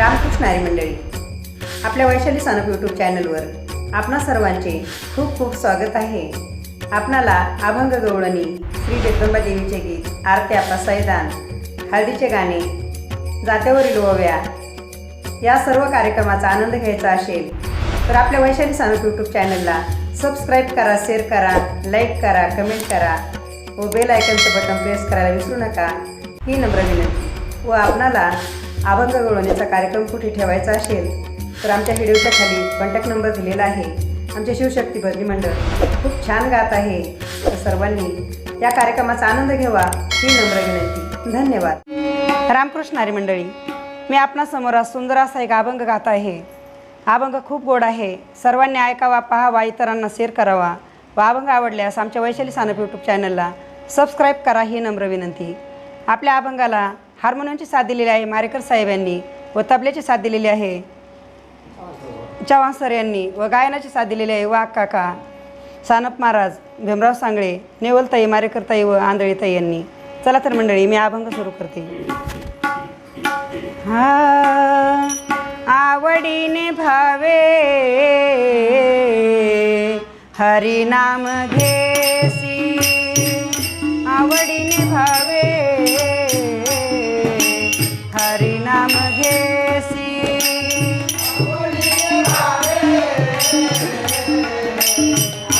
रामकृष्ण हरी मंडळी. आपल्या वैशाली सानप यूट्यूब चॅनलवर आपणा सर्वांचे खूप खूप स्वागत आहे. आपणाला अभंग गवळणी श्री जगदंबा देवीचे गीत आरत्या पसायदान सैदान हळदीचे गाणे जात्यावरील ओव्या या सर्व कार्यक्रमाचा आनंद घ्यायचा असेल तर आपल्या वैशाली सानप यूट्यूब चॅनलला सबस्क्राईब करा शेअर करा लाईक करा कमेंट करा व बेल आयकनचं बटन प्रेस करायला विसरू नका. ही नम्र विनंती व आपणाला अभंग गळवण्याचा कार्यक्रम कुठे ठेवायचा असेल तर आमच्या व्हिडिओच्या खाली कॉन्टॅक्ट नंबर दिलेला आहे. आमचे शिवशक्ती भजनी मंडळ खूप छान गात आहे. तर सर्वांनी या कार्यक्रमाचा आनंद घ्यावा ही नम्र विनंती. धन्यवाद. रामकृष्णारी मंडळी मी आपणासमोर आज सुंदर असा एक अभंग गात आहे. अभंग खूप गोड आहे. सर्वांनी ऐकावा पाहावा इतरांना शेअर करावा. व अभंग आवडल्यास आमच्या वैशाली सानप यूट्यूब चॅनलला सबस्क्राईब करा ही नम्र विनंती. आपल्या अभंगाला हार्मोनियमची साथ दिलेली आहे मारेकर साहेब यांनी व तबल्याची साथ दिलेली आहे. चव्हाण सर यांनी व गायनाची साथ दिलेली आहे. वाघ काका सानप महाराज भीमराव सांगळे नेवलताई मारेकरताई व आंधळीताई यांनी. चला तर मंडळी मी अभंग सुरू करते. हा आवडीने भावे हरिनाम घेसी. आवडीने भावे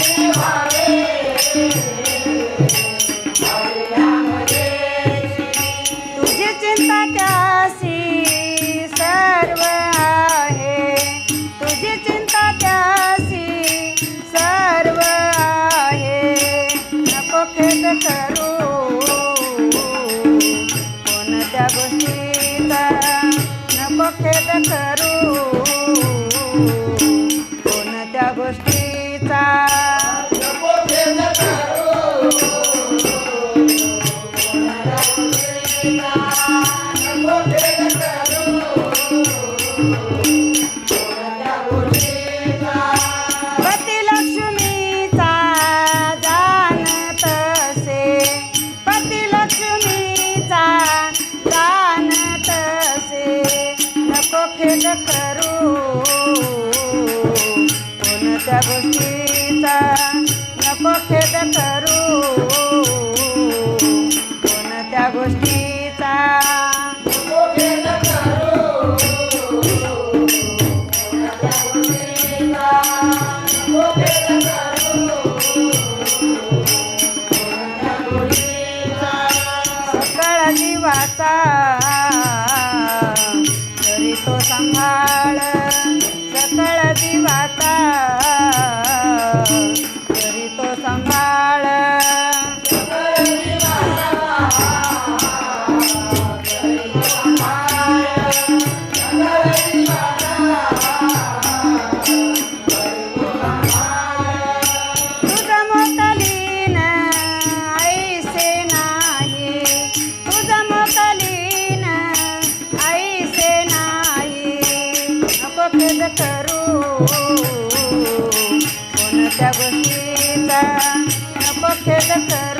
Eva. सकळ तरी तो सांभाळ. कोणत्या गोष्टीचा नको खेद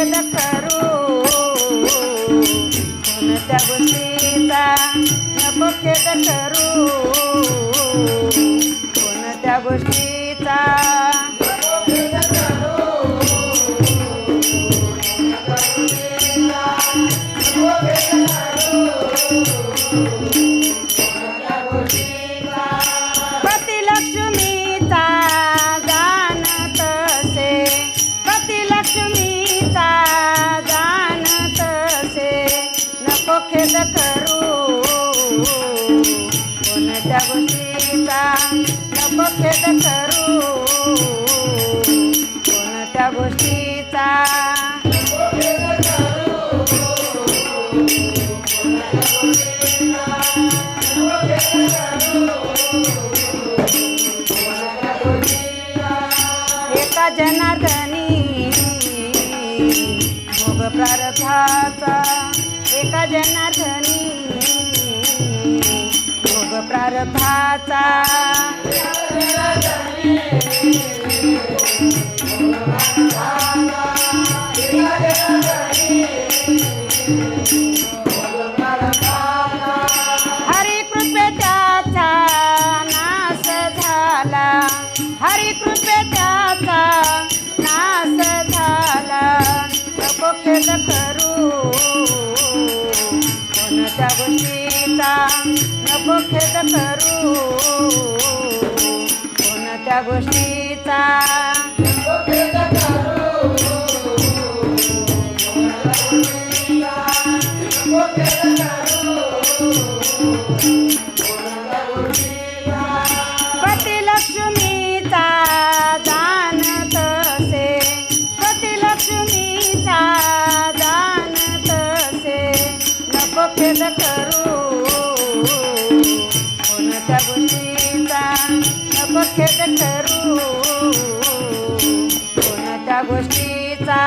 ಬೆಳಕರು ಕುಣಿತವು ಸೀತಾ ಕರು एका जनार्दनी भोग प्रारथाचा एका जनार्दनी भोग प्रारथाचा गीता. नको खेद करू. कोणत्या गोष्टीचा? Thank you. त्या गोष्टीचा नको खेद ठरू त्या गोष्टीचा